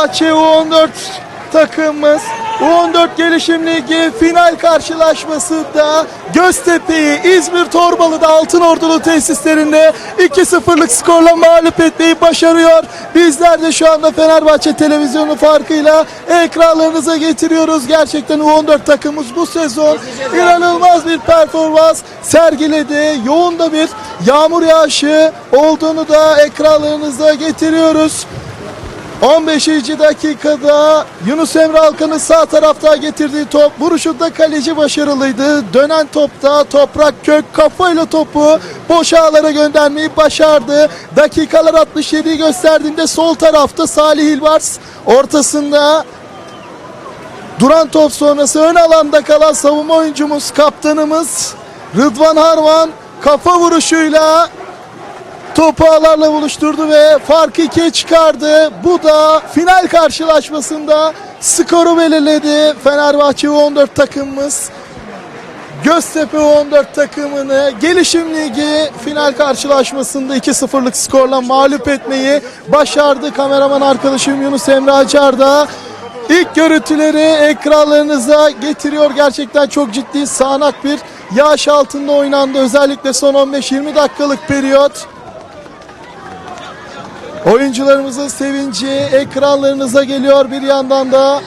Fenerbahçe U14 takımımız U14 Gelişim Ligi final karşılaşmasında Göztepe'yi İzmir Torbalı'da Altın Ordulu tesislerinde 2-0'lık skorla mağlup etmeyi başarıyor. Bizler de şu anda Fenerbahçe televizyonu farkıyla ekranlarınıza getiriyoruz. Gerçekten U14 takımımız bu sezon inanılmaz bir performans sergiledi. Yoğun da bir yağmur yağışı olduğunu da ekranlarınıza getiriyoruz. 15. dakikada Yunus Emre Alkan'ın sağ tarafta getirdiği top vuruşunda kaleci başarılıydı. Dönen topta Toprak Kök kafayla topu boş ağlara göndermeyi başardı. Dakikalar 67'yi gösterdiğinde sol tarafta Salih İlbars ortasında duran top sonrası ön alanda kalan savunma oyuncumuz kaptanımız Rıdvan Harman kafa vuruşuyla topu ağlarla buluşturdu ve farkı ikiye çıkardı. Bu da final karşılaşmasında skoru belirledi. Fenerbahçe 14 takımımız Göztepe 14 takımını Gelişim Ligi final karşılaşmasında 2-0'lık skorla mağlup etmeyi başardı. Kameraman arkadaşım Yunus Emre Acar da ilk görüntüleri ekranlarınıza getiriyor. Gerçekten çok ciddi sağanak bir yağış altında oynandı. Özellikle son 15-20 dakikalık periyot. Oyuncularımızın sevinci ekranlarınıza geliyor bir yandan da.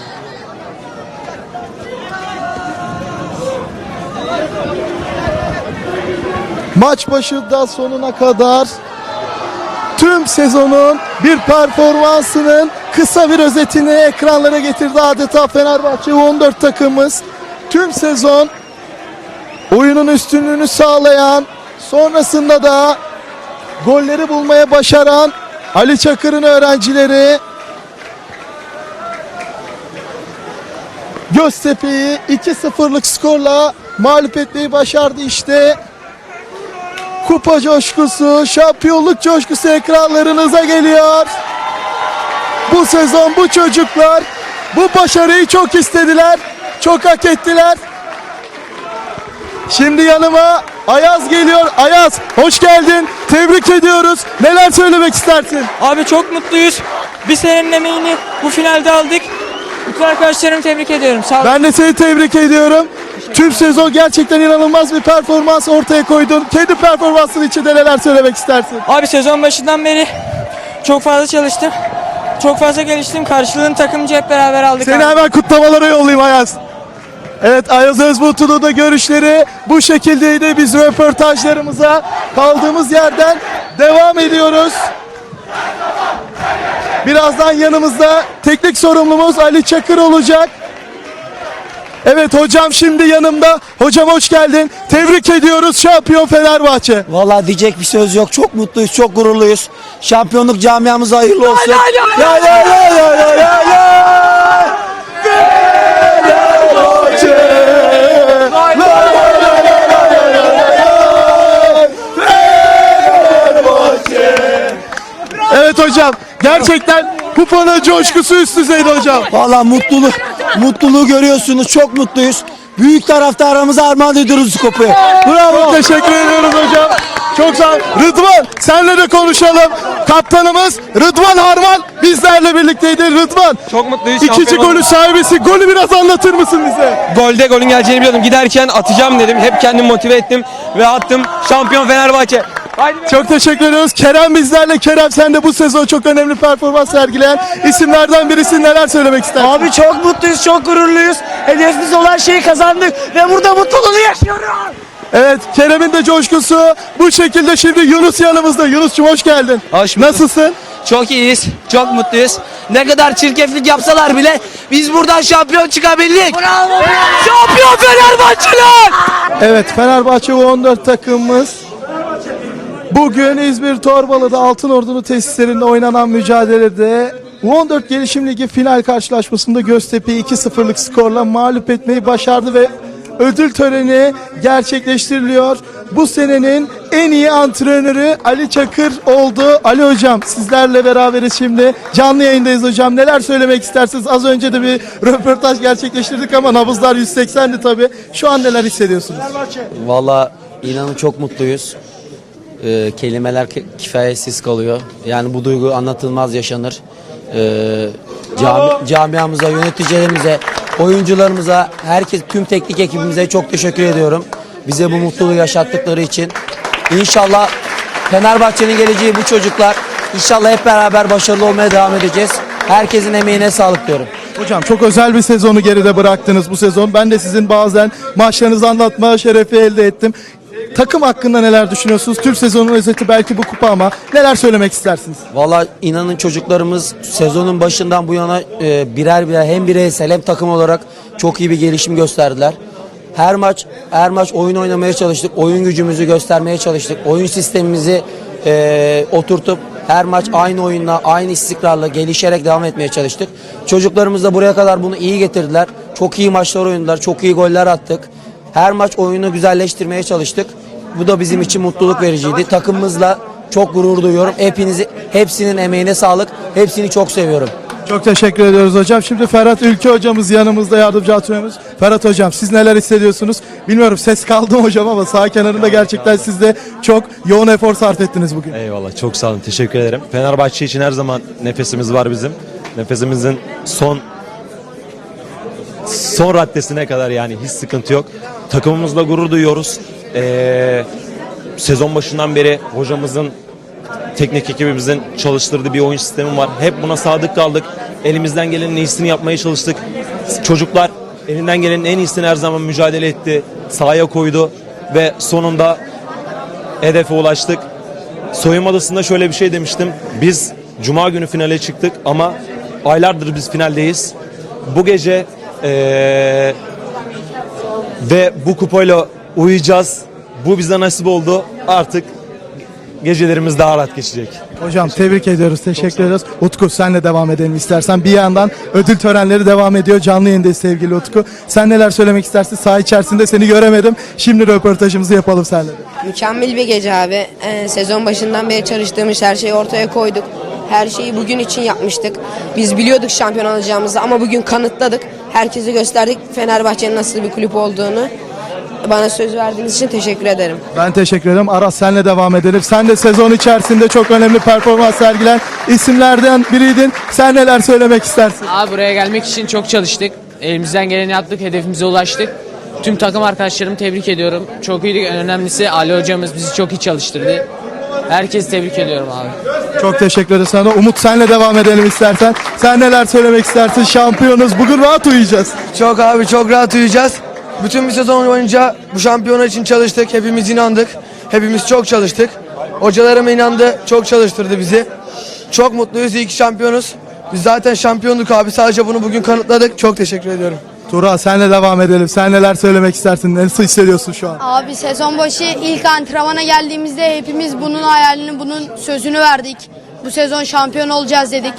Maç başından sonuna kadar tüm sezonun bir performansının kısa bir özetini ekranlara getirdi adeta Fenerbahçe 14 takımımız. Tüm sezon oyunun üstünlüğünü sağlayan sonrasında da golleri bulmaya başaran Ali Çakır'ın öğrencileri Göztepe'yi 2-0'lık skorla mağlup etmeyi başardı işte. Kupa coşkusu, şampiyonluk coşkusu ekranlarınıza geliyor. Bu sezon bu çocuklar bu başarıyı çok istediler, çok hak ettiler. Şimdi yanıma Ayaz geliyor. Ayaz hoş geldin. Tebrik ediyoruz. Neler söylemek istersin? Abi çok mutluyuz. Bir senenin emeğini bu finalde aldık. Bütün arkadaşlarımı tebrik ediyorum. Sağ olun. Ben de seni tebrik ediyorum. Tüm sezon gerçekten inanılmaz bir performans ortaya koydun. Kendi performansın içinde neler söylemek istersin? Abi sezon başından beri çok fazla çalıştım. Çok fazla geliştim. Karşılığını takımcı hep beraber aldık. Seni abi. hemen kutlamalara yollayayım Ayaz. Evet Ayaz Özbulut'un da görüşleri bu şekildeydi. Biz röportajlarımıza kaldığımız yerden devam ediyoruz. Birazdan yanımızda teknik sorumlumuz Ali Çakır olacak. Evet hocam şimdi yanımda. Hocam hoş geldin. Tebrik ediyoruz şampiyon Fenerbahçe. Vallahi diyecek bir söz yok. Çok mutluyuz, çok gururluyuz. Şampiyonluk camiamıza hayırlı olsun. Ya ya ya ya ya ya ya. Evet hocam gerçekten kupanın coşkusu üst düzeyde hocam. Vallahi mutluluk, mutluluğu görüyorsunuz. Çok mutluyuz. Büyük tarafta aramıza armağan ediyoruz kupayı. Bravo. Teşekkür ediyoruz hocam. Çok sağ ol. Rıdvan senle de konuşalım. Kaptanımız Rıdvan Harman bizlerle birlikteydi. Rıdvan Çok mutluyuz. ikinci şampiyon golü sahibisi. Golü biraz anlatır mısın bize? olduk. Golde golün geleceğini biliyordum. Giderken atacağım dedim. Hep kendimi motive ettim ve attım. Şampiyon Fenerbahçe. Haydi be. Çok teşekkür ediyoruz. Kerem bizlerle. Kerem sen de bu sezon çok önemli performans sergileyen isimlerden birisin. Neler söylemek istersin? Abi çok mutluyuz, çok gururluyuz. Hedefimiz olan şeyi kazandık ve burada mutluluğunu yaşıyoruz. Evet Kerem'in de coşkusu bu şekilde şimdi Yunus yanımızda. Yunus'cum hoş geldin. Hoş bulduk. Nasılsın? Çok iyiyiz, çok mutluyuz. Ne kadar çirkeflik yapsalar bile biz buradan şampiyon çıkabildik. Şampiyon Fenerbahçeler! Evet Fenerbahçe U14 takımımız bugün İzmir Torbalı'da Altın Ordulu tesislerinde oynanan mücadelede U14 Gelişim Ligi final karşılaşmasında Göztepe'yi 2-0'lık skorla mağlup etmeyi başardı ve ödül töreni gerçekleştiriliyor. Bu senenin en iyi antrenörü Ali Çakır oldu. Ali hocam sizlerle beraberiz şimdi. Canlı yayındayız hocam. Neler söylemek istersiniz? Az önce de bir röportaj gerçekleştirdik ama nabızlar 180'di tabii. Şu an neler hissediyorsunuz? Valla inanın çok mutluyuz. Ee, kelimeler ki- kifayetsiz kalıyor. Yani bu duygu anlatılmaz yaşanır. Ee, cami, camiamıza, yöneticilerimize, oyuncularımıza, herkes tüm teknik ekibimize çok teşekkür ediyorum. Bize bu mutluluğu yaşattıkları için. İnşallah Fenerbahçe'nin geleceği bu çocuklar. İnşallah hep beraber başarılı olmaya devam edeceğiz. Herkesin emeğine sağlık diyorum. Hocam çok özel bir sezonu geride bıraktınız bu sezon. Ben de sizin bazen maçlarınızı anlatma şerefi elde ettim. Takım hakkında neler düşünüyorsunuz? Türk sezonunun özeti belki bu kupa ama neler söylemek istersiniz? Valla inanın çocuklarımız sezonun başından bu yana e, birer birer hem bireysel hem takım olarak çok iyi bir gelişim gösterdiler. Her maç her maç oyun oynamaya çalıştık. Oyun gücümüzü göstermeye çalıştık. Oyun sistemimizi e, oturtup her maç aynı oyunla, aynı istikrarla gelişerek devam etmeye çalıştık. Çocuklarımız da buraya kadar bunu iyi getirdiler. Çok iyi maçlar oynadılar. Çok iyi goller attık. Her maç oyunu güzelleştirmeye çalıştık. Bu da bizim için mutluluk vericiydi. Takımımızla çok gurur duyuyorum. Hepinizi, hepsinin emeğine sağlık. Hepsini çok seviyorum. Çok teşekkür ediyoruz hocam. Şimdi Ferhat Ülke hocamız yanımızda yardımcı antrenörümüz. Ferhat hocam siz neler hissediyorsunuz? Bilmiyorum ses kaldı mı hocam ama sağ kenarında gerçekten siz de çok yoğun efor sarf ettiniz bugün. Eyvallah çok sağ olun teşekkür ederim. Fenerbahçe için her zaman nefesimiz var bizim. Nefesimizin son son raddesine kadar yani hiç sıkıntı yok. Takımımızla gurur duyuyoruz. Ee, sezon başından beri hocamızın teknik ekibimizin çalıştırdığı bir oyun sistemi var. Hep buna sadık kaldık. Elimizden gelenin iyisini yapmaya çalıştık. Çocuklar elinden gelenin en iyisini her zaman mücadele etti. Sahaya koydu ve sonunda hedefe ulaştık. Soyunma odasında şöyle bir şey demiştim. Biz cuma günü finale çıktık ama aylardır biz finaldeyiz. Bu gece eee, ve bu kupayla uyuyacağız. Bu bize nasip oldu. Artık gecelerimiz daha rahat geçecek. Hocam tebrik ediyoruz, teşekkür ediyoruz. Utku senle devam edelim istersen. Bir yandan ödül törenleri devam ediyor. Canlı yayındayız sevgili Utku. Sen neler söylemek istersin? Saha içerisinde seni göremedim. Şimdi röportajımızı yapalım seninle de. Mükemmel bir gece abi. Ee, sezon başından beri çalıştığımız her şeyi ortaya koyduk. Her şeyi bugün için yapmıştık. Biz biliyorduk şampiyon alacağımızı ama bugün kanıtladık. Herkese gösterdik Fenerbahçe'nin nasıl bir kulüp olduğunu. Bana söz verdiğiniz için teşekkür ederim. Ben teşekkür ederim. Aras senle devam edelim. Sen de sezon içerisinde çok önemli performans sergilen isimlerden biriydin. Sen neler söylemek istersin? Abi buraya gelmek için çok çalıştık. Elimizden geleni yaptık, hedefimize ulaştık. Tüm takım arkadaşlarımı tebrik ediyorum. Çok iyiydik. En önemlisi Ali hocamız bizi çok iyi çalıştırdı. Herkesi tebrik ediyorum abi. Çok teşekkür ederim sana. Umut senle devam edelim istersen. Sen neler söylemek istersin? Şampiyonuz. Bugün rahat uyuyacağız. Çok abi çok rahat uyuyacağız. Bütün bir sezon boyunca bu şampiyona için çalıştık. Hepimiz inandık. Hepimiz çok çalıştık. Hocalarım inandı. Çok çalıştırdı bizi. Çok mutluyuz. İyi ki şampiyonuz. Biz zaten şampiyonduk abi. Sadece bunu bugün kanıtladık. Çok teşekkür ediyorum. Tura senle devam edelim. Sen neler söylemek istersin? Nasıl hissediyorsun şu an? Abi sezon başı ilk antrenmana geldiğimizde hepimiz bunun hayalini, bunun sözünü verdik. Bu sezon şampiyon olacağız dedik.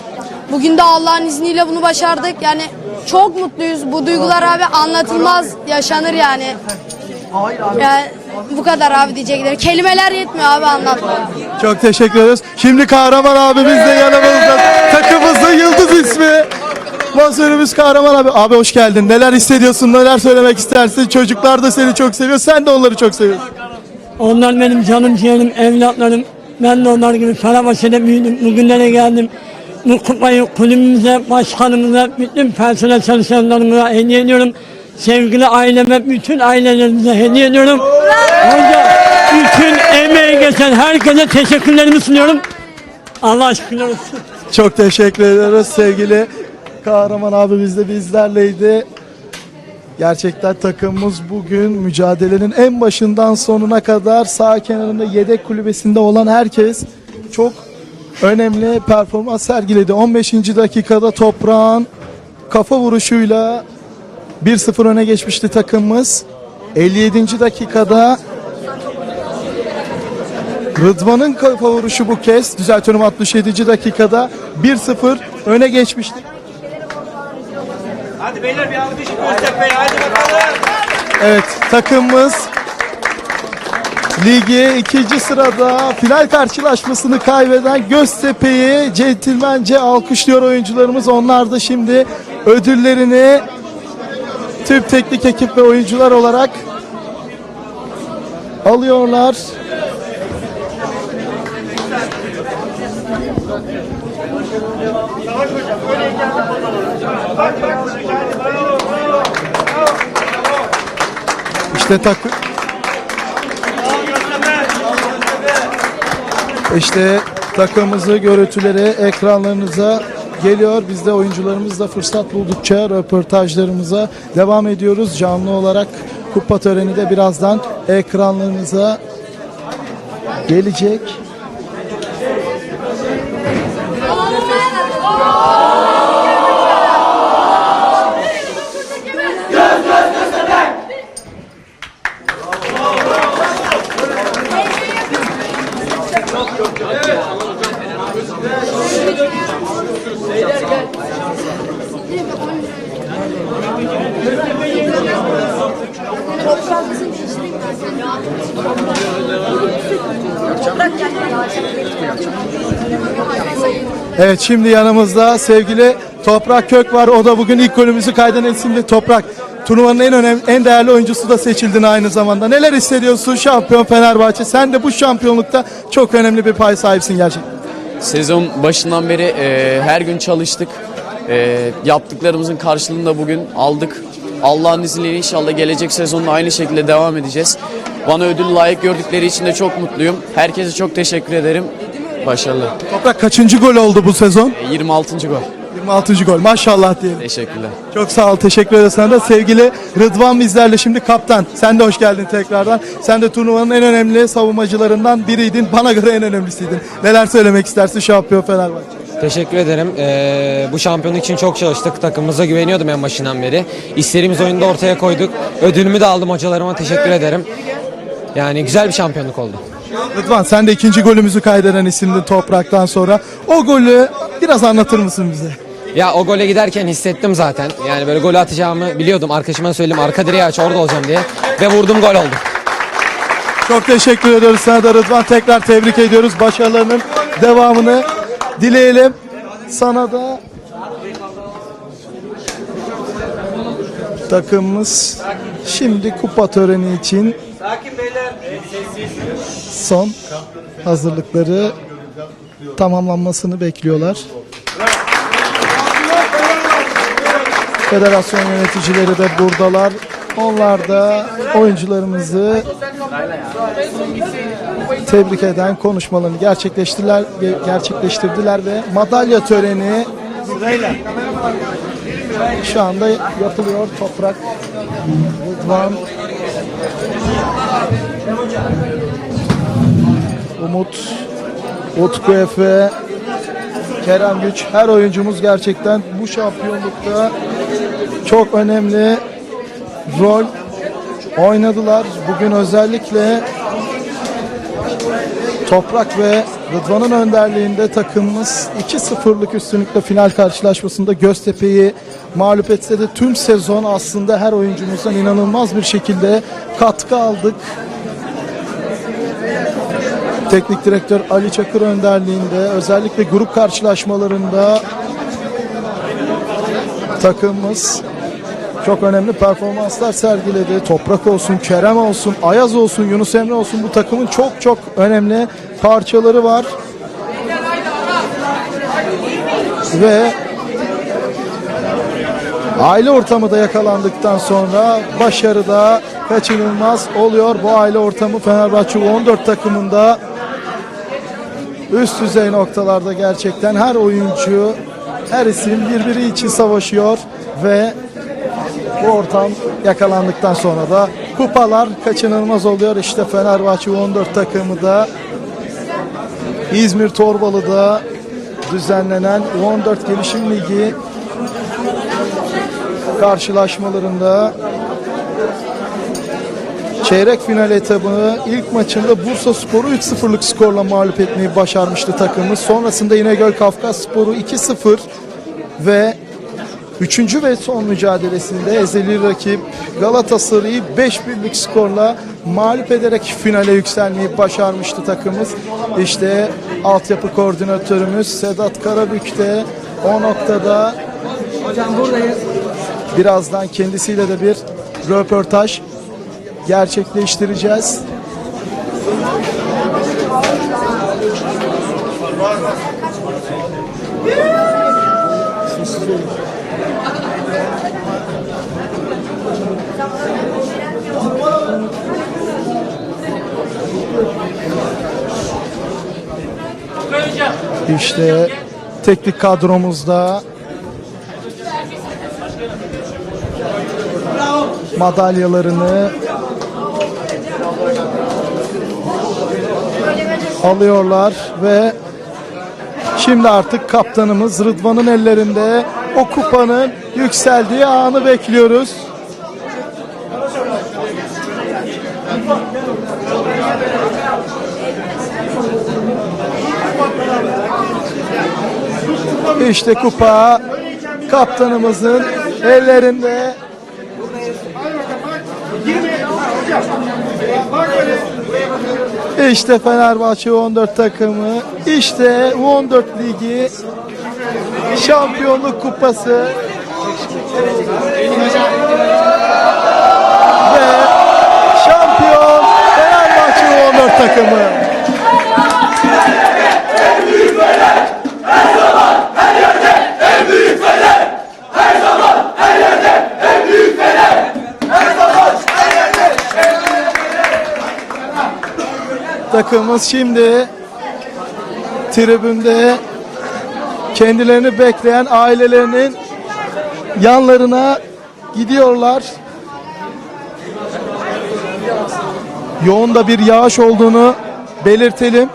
Bugün de Allah'ın izniyle bunu başardık. Yani çok mutluyuz. Bu duygular abi anlatılmaz, yaşanır yani. Yani bu kadar abi diyecekler. Kelimeler yetmiyor abi anlatmaya. Çok teşekkür ederiz. Şimdi Kahraman abimiz de yanımızda. Takımımızın yıldız ismi. Masörümüz Kahraman abi. Abi hoş geldin. Neler hissediyorsun? Neler söylemek istersin? Çocuklar da seni çok seviyor. Sen de onları çok seviyorsun. Onlar benim canım ciğerim, evlatlarım. Ben de onlar gibi Fenerbahçe'de büyüdüm. Bugünlere geldim. Bu kupayı kulübümüze, başkanımıza, bütün personel çalışanlarımıza hediye ediyorum. Sevgili aileme, bütün ailelerimize hediye ediyorum. Hoca, bütün emeği geçen herkese teşekkürlerimi sunuyorum. Allah şükürler olsun. Çok teşekkür ediyoruz sevgili Kahraman abimiz de bizlerleydi. Gerçekten takımımız bugün mücadelenin en başından sonuna kadar sağ kenarında yedek kulübesinde olan herkes çok önemli performans sergiledi. 15. dakikada toprağın kafa vuruşuyla 1-0 öne geçmişti takımımız. 57. dakikada Rıdvan'ın kafa vuruşu bu kez düzeltiyorum 67. dakikada 1-0 öne geçmişti. Hadi beyler bir alkış Göztepe'ye hadi bakalım. Evet takımımız ligi ikinci sırada final karşılaşmasını kaybeden Göztepe'yi centilmence alkışlıyor oyuncularımız. Onlar da şimdi ödüllerini tüm teknik ekip ve oyuncular olarak alıyorlar. Takım İşte takımımızı görüntüleri ekranlarınıza geliyor. Biz de oyuncularımızla fırsat buldukça röportajlarımıza devam ediyoruz. Canlı olarak kupa töreni de birazdan ekranlarınıza gelecek. Evet şimdi yanımızda sevgili Toprak Kök var. O da bugün ilk golümüzü kayden isimli Toprak. Turnuvanın en önemli, en değerli oyuncusu da seçildin aynı zamanda. Neler hissediyorsun şampiyon Fenerbahçe? Sen de bu şampiyonlukta çok önemli bir pay sahipsin gerçekten. Sezon başından beri e, her gün çalıştık. E, yaptıklarımızın karşılığını da bugün aldık. Allah'ın izniyle inşallah gelecek sezonda aynı şekilde devam edeceğiz. Bana ödül layık gördükleri için de çok mutluyum. Herkese çok teşekkür ederim. Başarılı. Toprak kaçıncı gol oldu bu sezon? E, 26. gol. 26. gol. Maşallah diyelim. Teşekkürler. Çok sağ ol. Teşekkür ederiz sana da. Sevgili Rıdvan bizlerle şimdi kaptan. Sen de hoş geldin tekrardan. Sen de turnuvanın en önemli savunmacılarından biriydin. Bana göre en önemlisiydin. Neler söylemek istersin şampiyon Fenerbahçe? Teşekkür ederim. Ee, bu şampiyonluk için çok çalıştık. Takımımıza güveniyordum en başından beri. İstediğimiz oyunda ortaya koyduk. Ödülümü de aldım hocalarıma. Teşekkür ederim. Yani güzel bir şampiyonluk oldu. Rıdvan sen de ikinci golümüzü kaydeden isimdin Toprak'tan sonra. O golü biraz anlatır mısın bize? Ya o gole giderken hissettim zaten. Yani böyle golü atacağımı biliyordum. Arkadaşıma söyledim arka direği aç orada olacağım diye. Ve vurdum gol oldu. Çok teşekkür ediyoruz sana da Rıdvan. Tekrar tebrik ediyoruz. Başarılarının devamını dileyelim. Sana da takımımız şimdi kupa töreni için son hazırlıkları tamamlanmasını bekliyorlar. Federasyon yöneticileri de buradalar. Onlar da oyuncularımızı tebrik eden konuşmalarını gerçekleştirdiler gerçekleştirdiler ve madalya töreni şu anda yapılıyor. Toprak Rıdvan Umut Utku Efe Kerem Güç her oyuncumuz gerçekten bu şampiyonlukta çok önemli rol oynadılar. Bugün özellikle Toprak ve Rıdvan'ın önderliğinde takımımız 2-0'lık üstünlükle final karşılaşmasında Göztepe'yi mağlup etse de tüm sezon aslında her oyuncumuzdan inanılmaz bir şekilde katkı aldık. Teknik direktör Ali Çakır önderliğinde özellikle grup karşılaşmalarında takımımız çok önemli performanslar sergiledi. Toprak olsun, Kerem olsun, Ayaz olsun, Yunus Emre olsun bu takımın çok çok önemli parçaları var. Ve aile ortamı da yakalandıktan sonra başarı da kaçınılmaz oluyor. Bu aile ortamı Fenerbahçe U14 takımında üst düzey noktalarda gerçekten her oyuncu, her isim birbiri için savaşıyor ve bu ortam yakalandıktan sonra da kupalar kaçınılmaz oluyor. İşte Fenerbahçe U14 takımı da İzmir Torbalı'da düzenlenen U14 Gelişim Ligi karşılaşmalarında çeyrek final etabını ilk maçında Bursa Sporu 3-0'lık skorla mağlup etmeyi başarmıştı takımı. Sonrasında İnegöl Kafkas Sporu 2-0 ve Üçüncü ve son mücadelesinde ezeli rakip Galatasaray'ı 5-1'lik skorla mağlup ederek finale yükselmeyi başarmıştı takımımız. İşte altyapı koordinatörümüz Sedat Karabük de o noktada birazdan kendisiyle de bir röportaj gerçekleştireceğiz. İşte teknik kadromuzda madalyalarını alıyorlar ve şimdi artık kaptanımız Rıdvan'ın ellerinde o kupanın yükseldiği anı bekliyoruz. İşte kupa kaptanımızın ellerinde. İşte Fenerbahçe 14 takımı, işte U14 Ligi şampiyonluk kupası ve şampiyon Fenerbahçe U14 takımı. Takımımız şimdi tribünde kendilerini bekleyen ailelerinin yanlarına gidiyorlar. Yoğun da bir yağış olduğunu belirtelim.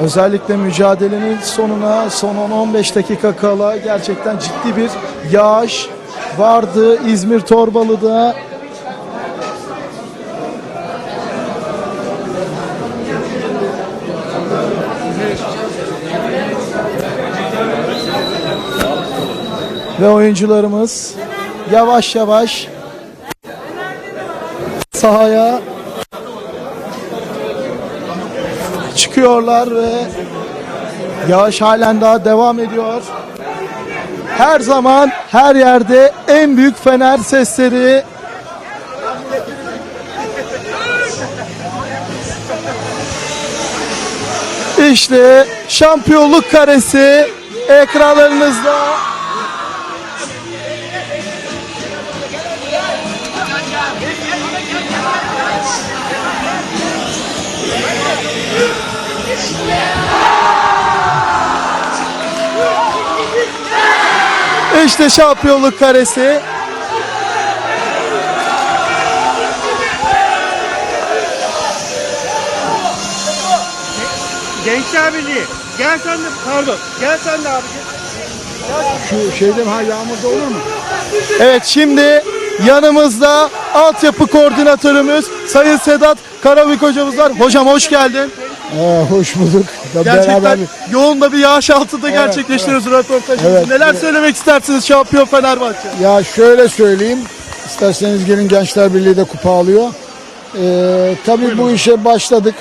Özellikle mücadelenin sonuna son 10-15 dakika kala gerçekten ciddi bir yağış vardı İzmir Torbalı'da. Ve oyuncularımız yavaş yavaş sahaya çıkıyorlar ve yağış halen daha devam ediyor. Her zaman her yerde en büyük fener sesleri İşte şampiyonluk karesi ekranlarınızda. İşte şampiyonluk karesi. Gençler Birliği. Gel sen de pardon. Gel sen de abi. Şu şeyden ha yağmurda olur mu? Evet şimdi yanımızda altyapı koordinatörümüz Sayın Sedat Karabük hocamız var. Hocam hoş geldin. Hoş bulduk. Gerçekten yoğun da bir yağış altında gerçekleştiriyoruz röportajımızı. Evet. Neler söylemek istersiniz şampiyon Fenerbahçe? Ya şöyle söyleyeyim. İsterseniz gelin Gençler Birliği de kupa alıyor. Ee, tabii bu işe başladık.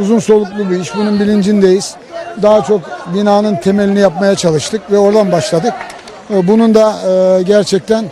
Uzun soluklu bir iş. Bunun bilincindeyiz. Daha çok binanın temelini yapmaya çalıştık ve oradan başladık. Ee, Bunun da e, gerçekten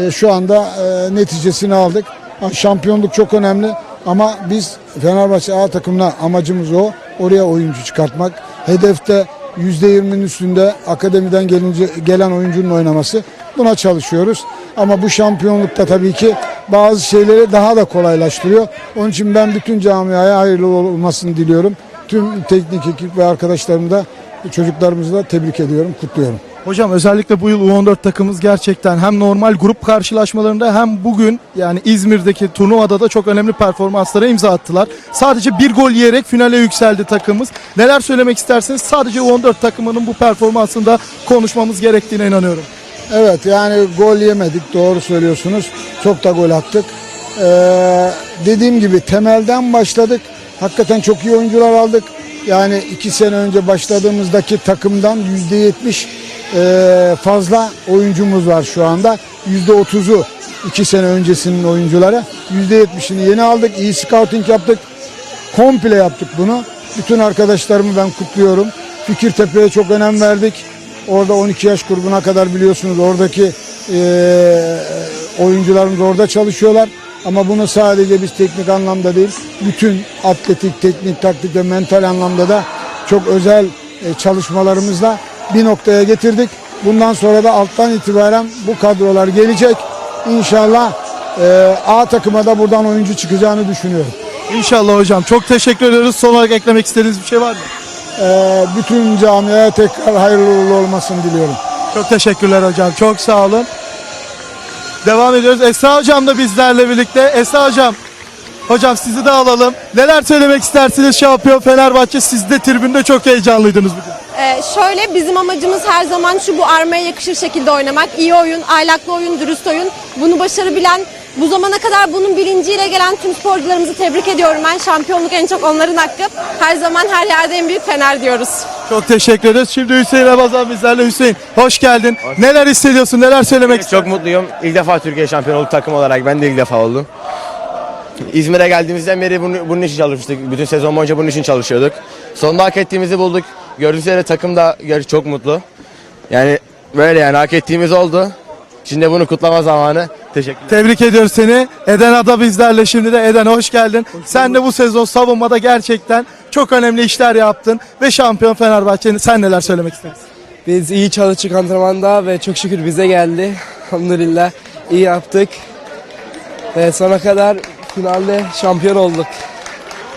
e, şu anda e, neticesini aldık. Şampiyonluk çok önemli ama biz Fenerbahçe A takımına amacımız o. Oraya oyuncu çıkartmak. Hedefte %20'nin üstünde akademiden gelince gelen oyuncunun oynaması. Buna çalışıyoruz. Ama bu şampiyonlukta tabii ki bazı şeyleri daha da kolaylaştırıyor. Onun için ben bütün camiaya hayırlı olmasını diliyorum. Tüm teknik ekip ve arkadaşlarımı da çocuklarımızı da tebrik ediyorum, kutluyorum. Hocam özellikle bu yıl U14 takımımız gerçekten hem normal grup karşılaşmalarında hem bugün yani İzmir'deki turnuvada da çok önemli performanslara imza attılar. Sadece bir gol yiyerek finale yükseldi takımımız. Neler söylemek isterseniz sadece U14 takımının bu performansında konuşmamız gerektiğine inanıyorum. Evet yani gol yemedik doğru söylüyorsunuz. Çok da gol attık. Ee, dediğim gibi temelden başladık. Hakikaten çok iyi oyuncular aldık. Yani iki sene önce başladığımızdaki takımdan yüzde yetmiş fazla oyuncumuz var şu anda. Yüzde otuzu iki sene öncesinin oyuncuları. Yüzde yetmişini yeni aldık. İyi scouting yaptık. Komple yaptık bunu. Bütün arkadaşlarımı ben kutluyorum. Fikirtepe'ye çok önem verdik. Orada 12 yaş grubuna kadar biliyorsunuz oradaki eee oyuncularımız orada çalışıyorlar. Ama bunu sadece biz teknik anlamda değil, bütün atletik, teknik, taktik ve mental anlamda da çok özel e, çalışmalarımızla bir noktaya getirdik. Bundan sonra da alttan itibaren bu kadrolar gelecek. İnşallah e, A takıma da buradan oyuncu çıkacağını düşünüyorum. İnşallah hocam. Çok teşekkür ediyoruz. Son olarak eklemek istediğiniz bir şey var mı? E, bütün camiaya tekrar hayırlı uğurlu olmasını diliyorum. Çok teşekkürler hocam. Çok sağ olun. Devam ediyoruz. Esra hocam da bizlerle birlikte. Esra hocam. Hocam sizi de alalım. Neler söylemek istersiniz şampiyon Fenerbahçe? Siz de tribünde çok heyecanlıydınız bugün. Ee, şöyle bizim amacımız her zaman şu bu armaya yakışır şekilde oynamak. İyi oyun, ahlaklı oyun, dürüst oyun. Bunu başarabilen, bu zamana kadar bunun bilinciyle gelen tüm sporcularımızı tebrik ediyorum ben. Şampiyonluk en çok onların hakkı. Her zaman her yerde en büyük Fener diyoruz. Çok teşekkür ederiz. Şimdi Hüseyin Ramazan bizlerle. Hüseyin hoş geldin. Neler hissediyorsun? Neler söylemek istiyorsun? Çok mutluyum. İlk defa Türkiye şampiyonu olduk takım olarak. Ben de ilk defa oldum. İzmir'e geldiğimizden beri bunu, bunun için çalışmıştık. Bütün sezon boyunca bunun için çalışıyorduk. Sonunda hak ettiğimizi bulduk. Gördüğünüz üzere takım da çok mutlu. Yani böyle yani hak ettiğimiz oldu. Şimdi bunu kutlama zamanı. Teşekkür Tebrik ediyoruz seni. Eden Ada bizlerle şimdi de. Eden hoş geldin. Sen de bu sezon savunmada gerçekten çok önemli işler yaptın. Ve şampiyon Fenerbahçe'nin sen neler söylemek istersin? Biz iyi çalıştık antrenmanda ve çok şükür bize geldi. Elhamdülillah iyi yaptık. Ve sona kadar finalde şampiyon olduk.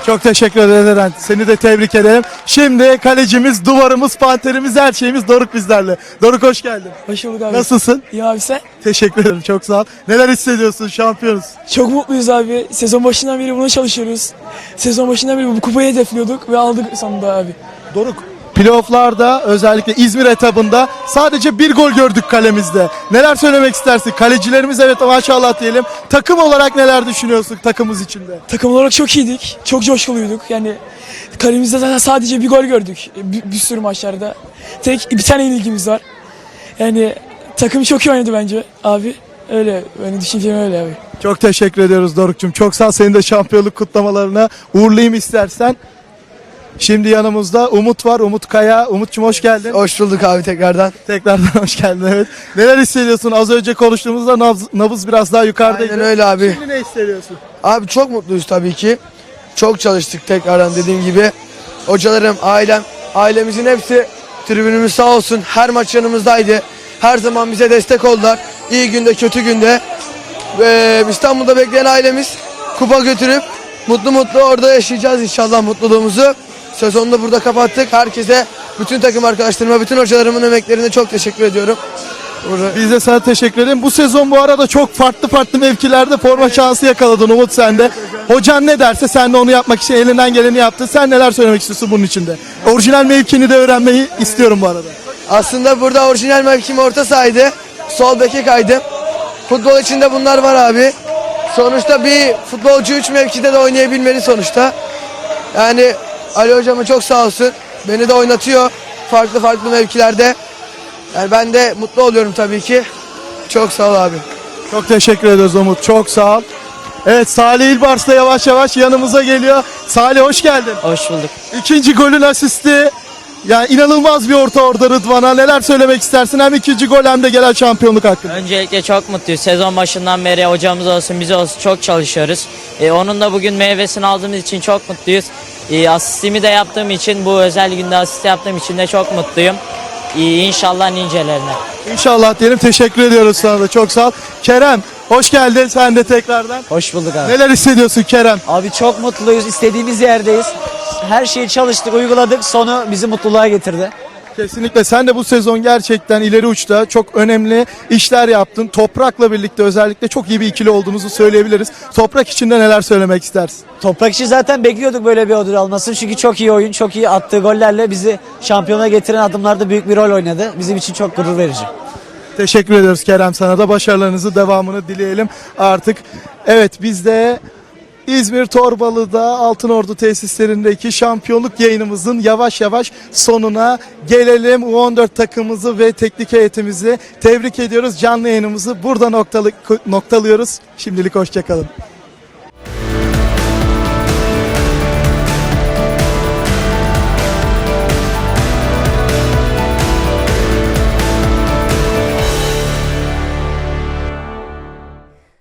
Çok teşekkür ederiz Eren. Seni de tebrik ederim. Şimdi kalecimiz, duvarımız, panterimiz, her şeyimiz Doruk bizlerle. Doruk hoş geldin. Hoş bulduk abi. Nasılsın? İyi abi sen? Teşekkür ederim. Çok sağ ol. Neler hissediyorsun? Şampiyonuz. Çok mutluyuz abi. Sezon başından beri buna çalışıyoruz. Sezon başından beri bu kupayı hedefliyorduk ve aldık sonunda abi. Doruk. Playoff'larda özellikle İzmir etabında sadece bir gol gördük kalemizde. Neler söylemek istersin? Kalecilerimiz evet maşallah diyelim. Takım olarak neler düşünüyorsun takımımız içinde? Takım olarak çok iyiydik. Çok coşkuluyduk. Yani kalemizde zaten sadece bir gol gördük. Bir, bir sürü maçlarda. Tek bir tane ilgimiz var. Yani takım çok iyi oynadı bence abi. Öyle. Benim düşüncem öyle abi. Çok teşekkür ediyoruz Doruk'cum. Çok sağ ol. Senin de şampiyonluk kutlamalarına uğurlayayım istersen. Şimdi yanımızda Umut var. Umut Kaya. Umut'cum hoş geldin. Hoş bulduk abi tekrardan. Tekrardan hoş geldin. Evet. Neler hissediyorsun? Az önce konuştuğumuzda nabız, nabız biraz daha yukarıdaydı. Aynen öyle abi. Şimdi ne hissediyorsun? Abi çok mutluyuz tabii ki. Çok çalıştık tekrardan dediğim gibi. Hocalarım, ailem, ailemizin hepsi tribünümüz sağ olsun. Her maç yanımızdaydı. Her zaman bize destek oldular. İyi günde, kötü günde. Ve İstanbul'da bekleyen ailemiz kupa götürüp mutlu mutlu orada yaşayacağız inşallah mutluluğumuzu. Sezonu da burada kapattık. Herkese, bütün takım arkadaşlarıma, bütün hocalarımın emeklerine çok teşekkür ediyorum. Burada- Biz de sana teşekkür ederim. Bu sezon bu arada çok farklı farklı mevkilerde forma şansı yakaladın Umut sen de. Hocan ne derse sen de onu yapmak için elinden geleni yaptın. Sen neler söylemek istiyorsun bunun içinde? Orijinal mevkini de öğrenmeyi istiyorum bu arada. Aslında burada orijinal mevkim orta sahaydı. Sol beke kaydım. Futbol içinde bunlar var abi. Sonuçta bir futbolcu üç mevkide de oynayabilmeli sonuçta. Yani Ali hocama çok sağ olsun. Beni de oynatıyor farklı farklı mevkilerde. Yani ben de mutlu oluyorum tabii ki. Çok sağ ol abi. Çok teşekkür ederiz Umut. Çok sağ ol. Evet Salih İlbars da yavaş yavaş yanımıza geliyor. Salih hoş geldin. Hoş bulduk. İkinci golün asisti. Yani inanılmaz bir orta orada Rıdvan'a. Neler söylemek istersin? Hem ikinci gol hem de gelen şampiyonluk hakkında. Öncelikle çok mutluyuz. Sezon başından beri hocamız olsun bize olsun çok çalışıyoruz. Ee, onun da bugün meyvesini aldığımız için çok mutluyuz. Asistimi de yaptığım için bu özel günde asist yaptığım için de çok mutluyum. Ee, inşallah nicelerine. İnşallah diyelim. Teşekkür ediyoruz sana da. Çok sağ ol. Kerem hoş geldin sen de tekrardan. Hoş bulduk abi. Neler hissediyorsun Kerem? Abi çok mutluyuz. İstediğimiz yerdeyiz. Her şeyi çalıştık, uyguladık. Sonu bizi mutluluğa getirdi. Kesinlikle sen de bu sezon gerçekten ileri uçta çok önemli işler yaptın. Toprak'la birlikte özellikle çok iyi bir ikili olduğunuzu söyleyebiliriz. Toprak içinde neler söylemek istersin? Toprak için zaten bekliyorduk böyle bir ödül almasını. Çünkü çok iyi oyun, çok iyi attığı gollerle bizi şampiyona getiren adımlarda büyük bir rol oynadı. Bizim için çok gurur verici. Teşekkür ediyoruz Kerem sana da başarılarınızı devamını dileyelim artık. Evet biz de İzmir Torbalı'da Altınordu tesislerindeki şampiyonluk yayınımızın yavaş yavaş sonuna gelelim. U14 takımımızı ve teknik heyetimizi tebrik ediyoruz. Canlı yayınımızı burada noktalı, noktalıyoruz. Şimdilik hoşçakalın.